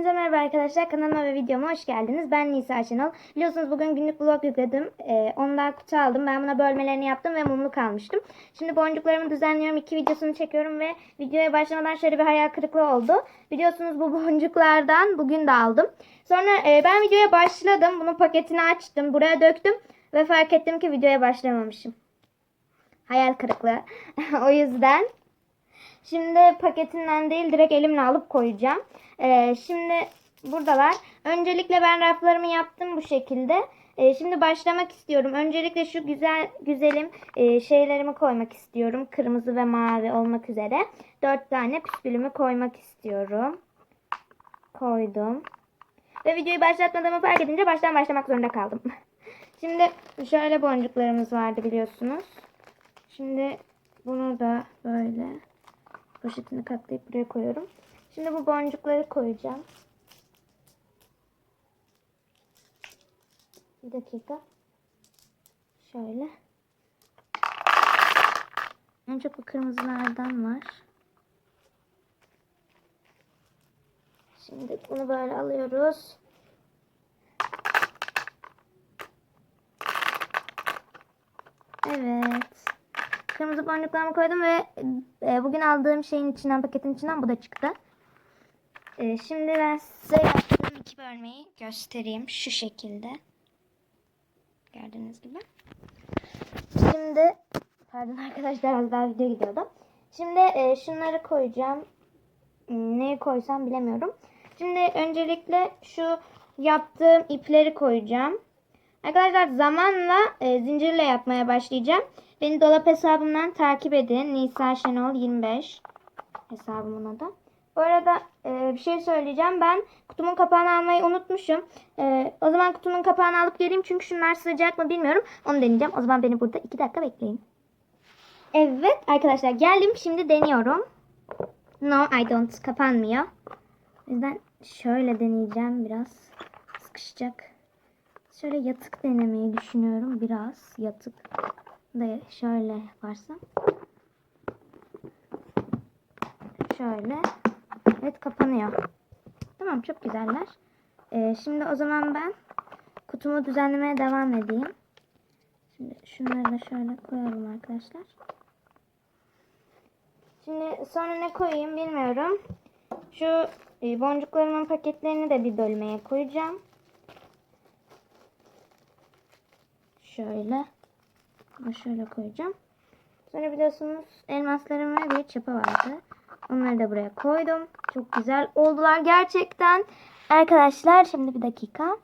Hepinize merhaba arkadaşlar. Kanalıma ve videoma hoş geldiniz. Ben Nisa Şenol. Biliyorsunuz bugün günlük vlog yükledim. Ee, ondan kutu aldım. Ben buna bölmelerini yaptım ve mumluk almıştım. Şimdi boncuklarımı düzenliyorum. iki videosunu çekiyorum ve videoya başlamadan şöyle bir hayal kırıklığı oldu. Biliyorsunuz bu boncuklardan bugün de aldım. Sonra e, ben videoya başladım. Bunun paketini açtım. Buraya döktüm. Ve fark ettim ki videoya başlamamışım. Hayal kırıklığı. o yüzden Şimdi paketinden değil direkt elimle alıp koyacağım. Ee, şimdi buradalar. Öncelikle ben raflarımı yaptım bu şekilde. Ee, şimdi başlamak istiyorum. Öncelikle şu güzel güzelim e, şeylerimi koymak istiyorum. Kırmızı ve mavi olmak üzere. Dört tane püspülümü koymak istiyorum. Koydum. Ve videoyu başlatmadığımı fark edince baştan başlamak zorunda kaldım. Şimdi şöyle boncuklarımız vardı biliyorsunuz. Şimdi bunu da böyle poşetini katlayıp buraya koyuyorum. Şimdi bu boncukları koyacağım. Bir dakika. Şöyle. En çok bu kırmızılardan var. Şimdi bunu böyle alıyoruz. Evet. Kırmızı boncuklarımı koydum ve e, bugün aldığım şeyin içinden, paketin içinden bu da çıktı. E, şimdi ben size yaptığım iki bölmeyi göstereyim. Şu şekilde. Gördüğünüz gibi. Şimdi, pardon arkadaşlar az daha video gidiyordu. Şimdi e, şunları koyacağım. Neyi koysam bilemiyorum. Şimdi öncelikle şu yaptığım ipleri koyacağım. Arkadaşlar zamanla e, zincirle yapmaya başlayacağım. Beni dolap hesabımdan takip edin. Nisa Şenol 25 hesabımın adı. Bu arada e, bir şey söyleyeceğim. Ben kutumun kapağını almayı unutmuşum. E, o zaman kutunun kapağını alıp geleyim. Çünkü şunlar sığacak mı bilmiyorum. Onu deneyeceğim. O zaman beni burada 2 dakika bekleyin. Evet arkadaşlar geldim. Şimdi deniyorum. No I don't. Kapanmıyor. O yüzden şöyle deneyeceğim. Biraz sıkışacak. Şöyle yatık denemeyi düşünüyorum. Biraz yatık da şöyle yaparsam. Şöyle. Evet kapanıyor. Tamam çok güzeller. Ee, şimdi o zaman ben kutumu düzenlemeye devam edeyim. Şimdi şunları da şöyle koyalım arkadaşlar. Şimdi sonra ne koyayım bilmiyorum. Şu e, boncuklarımın paketlerini de bir bölmeye koyacağım. Şöyle. Bunu şöyle koyacağım. Sonra biliyorsunuz elmaslarım ve bir çapa vardı. Onları da buraya koydum. Çok güzel oldular gerçekten. Arkadaşlar şimdi bir dakika.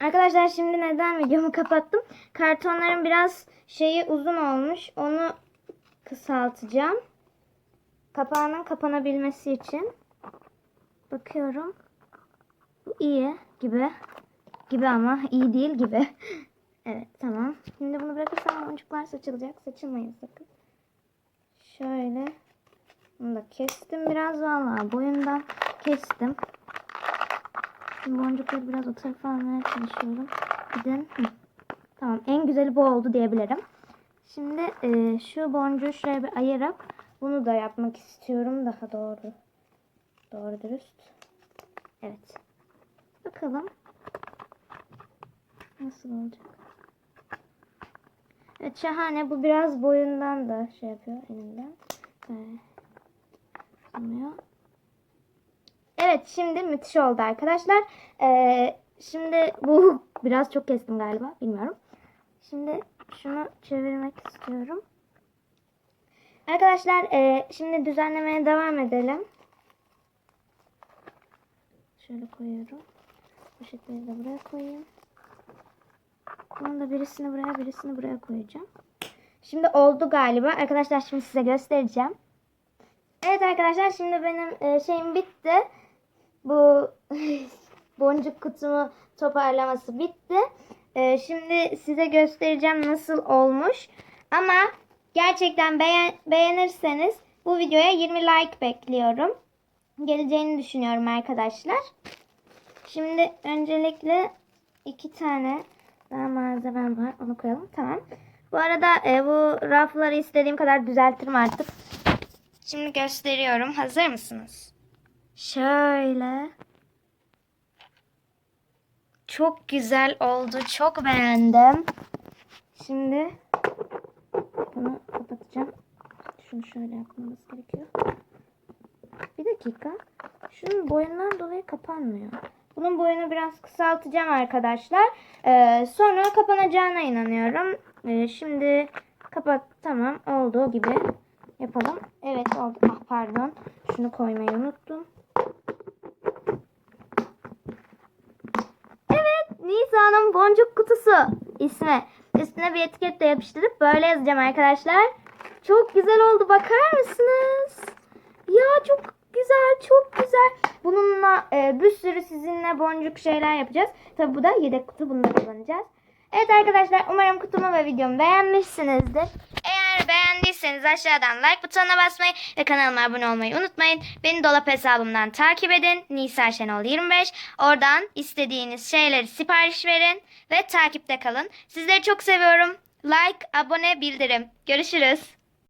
Arkadaşlar şimdi neden videomu kapattım? Kartonların biraz şeyi uzun olmuş. Onu kısaltacağım. Kapağının kapanabilmesi için. Bakıyorum. Bu iyi gibi. Gibi ama iyi değil gibi. Evet tamam. Şimdi bunu bırakırsam boncuklar saçılacak. Saçılmayın sakın. Şöyle. Bunu da kestim biraz valla. Boyundan kestim. Şimdi boncukları biraz o tarafa almaya çalışıyorum. Gidin. Tamam en güzeli bu oldu diyebilirim. Şimdi e, şu boncuğu şuraya bir ayırıp bunu da yapmak istiyorum daha doğru. Doğru dürüst. Evet. Bakalım. Nasıl olacak? Evet şahane. Bu biraz boyundan da şey yapıyor elimden. Evet. Evet şimdi müthiş oldu arkadaşlar. Ee, şimdi bu biraz çok kestim galiba. Bilmiyorum. Şimdi şunu çevirmek istiyorum. Arkadaşlar e, şimdi düzenlemeye devam edelim. Şöyle koyuyorum. Poşetleri de buraya koyayım. Bunu da birisini buraya birisini buraya koyacağım. Şimdi oldu galiba. Arkadaşlar şimdi size göstereceğim. Evet arkadaşlar şimdi benim e, şeyim bitti. Bu boncuk kutumu toparlaması bitti. E, şimdi size göstereceğim nasıl olmuş. Ama gerçekten beğen beğenirseniz bu videoya 20 like bekliyorum. Geleceğini düşünüyorum arkadaşlar. Şimdi öncelikle iki tane daha malzemem var. Onu koyalım. Tamam. Bu arada e, bu rafları istediğim kadar düzeltirim artık. Şimdi gösteriyorum. Hazır mısınız? Şöyle. Çok güzel oldu. Çok beğendim. Şimdi bunu kapatacağım. Şunu şöyle yapmamız gerekiyor. Bir dakika. Şunun boyundan dolayı kapanmıyor. Bunun boyunu biraz kısaltacağım arkadaşlar. Ee, sonra kapanacağına inanıyorum. Ee, şimdi kapat. Tamam. Olduğu gibi yapalım. Evet oldu. Ah pardon. Şunu koymayı unuttum. Evet. Nisa'nın boncuk kutusu ismi. Üstüne bir etiket de yapıştırıp böyle yazacağım arkadaşlar. Çok güzel oldu. Bakar mısınız? Ya çok güzel, çok güzel. Bununla e, bir sürü sizinle boncuk şeyler yapacağız. Tabi bu da yedek kutu. Bunu da kullanacağız. Evet arkadaşlar umarım kutumu ve videomu beğenmişsinizdir. Eğer beğendiyseniz aşağıdan like butonuna basmayı ve kanalıma abone olmayı unutmayın. Beni dolap hesabımdan takip edin. Nisa Şenol 25. Oradan istediğiniz şeyleri sipariş verin ve takipte kalın. Sizleri çok seviyorum. Like, abone, bildirim. Görüşürüz.